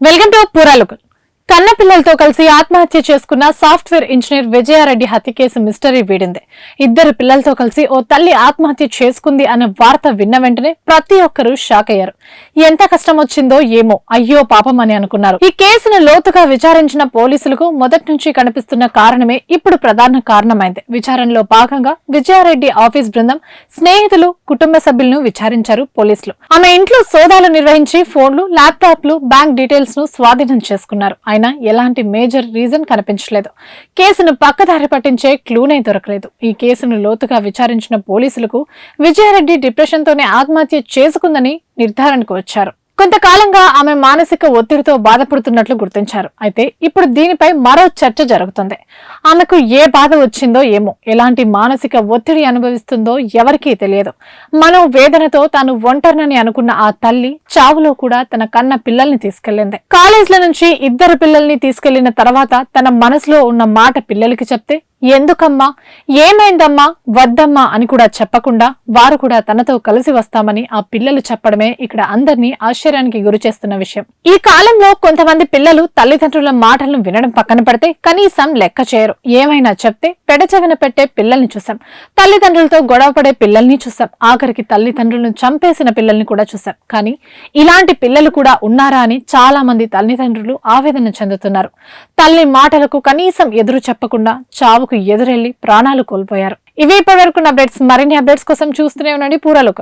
Welcome to పూరా పూరాలుకల్ కన్న పిల్లలతో కలిసి ఆత్మహత్య చేసుకున్న సాఫ్ట్వేర్ ఇంజనీర్ విజయారెడ్డి హత్య కేసు మిస్టరీ వీడింది. ఇద్దరు పిల్లలతో కలిసి ఓ తల్లి ఆత్మహత్య చేసుకుంది అనే వార్త విన్న వెంటనే ప్రతి ఒక్కరూ షాక్ అయ్యారు. ఎంత కష్టం వచ్చిందో ఏమో అయ్యో పాపం అని అనుకున్నారు. ఈ కేసును లోతుగా విచారించిన పోలీసులకు మొదటి నుంచి కనిపిస్తున్న కారణమే ఇప్పుడు ప్రధాన కారణమైంది. విచారణలో భాగంగా విజయారెడ్డి ఆఫీస్ బృందం స్నేహితులు కుటుంబ సభ్యులను విచారించారు పోలీసులు. ఆమె ఇంట్లో సోదాలు నిర్వహించి ఫోన్లు ల్యాప్టాప్లు బ్యాంక్ డీటెయిల్స్ను స్వాధీనం చేసుకున్నారు. అయినా ఎలాంటి మేజర్ రీజన్ కనిపించలేదు. కేసును పక్కదారి పట్టించే క్లూనే దొరకలేదు. ఈ కేసును లోతుగా విచారించిన పోలీసులకు విజయారెడ్డి డిప్రెషన్ తోనే ఆత్మహత్య చేసుకుందని నిర్ధారణకు వచ్చారు. కొంతకాలంగా ఆమె మానసిక ఒత్తిడితో బాధపడుతున్నట్లు గుర్తించారు. అయితే ఇప్పుడు దీనిపై మరో చర్చ జరుగుతుంది. ఆమెకు ఏ బాధ వచ్చిందో ఏమో ఎలాంటి మానసిక ఒత్తిడి అనుభవిస్తుందో ఎవరికీ తెలియదు. మనో వేదనతో తాను ఒంటరినని అనుకున్న ఆ తల్లి చావులో కూడా తన కన్న పిల్లల్ని తీసుకెళ్ళింది కాలేజ్ల నుంచి ఇద్దరు పిల్లల్ని తీసుకెళ్ళిన తర్వాత తన మనసులో ఉన్న మాట పిల్లలకి చెప్తే ఎందుకమ్మా? ఏమైందమ్మా? వద్దమ్మా అని కూడా చెప్పకుండా వారు కూడా తనతో కలిసి వస్తామని ఆ పిల్లలు చెప్పడమే ఇక్కడ అందరినీ ఆశ్చర్యానికి గురి చేస్తున్న విషయం. ఈ కాలంలో కొంతమంది పిల్లలు తల్లిదండ్రుల మాటలను వినడం పక్కన పెడితే కనీసం లెక్క చేయరు. ఏమైనా చెప్తే పెడచెవిన పెట్టే పిల్లల్ని చూసాం తల్లిదండ్రులతో గొడవపడే పిల్లల్ని చూసాం ఆఖరికి తల్లిదండ్రులను చంపేసిన పిల్లల్ని కూడా చూసాం కానీ ఇలాంటి పిల్లలు కూడా ఉన్నారా అని చాలా మంది తల్లిదండ్రులు ఆవేదన చెందుతున్నారు. తల్లి మాటలకు కనీసం ఎదురు చెప్పకుండా చావు చావుకు ఎదురెళ్ళి ప్రాణాలు కోల్పోయారు. ఇవి ఇప్పటివరకు అప్డేట్స్. మరిన్ని అప్డేట్స్ కోసం చూస్తూనే ఉండండి. పూరాలోకల్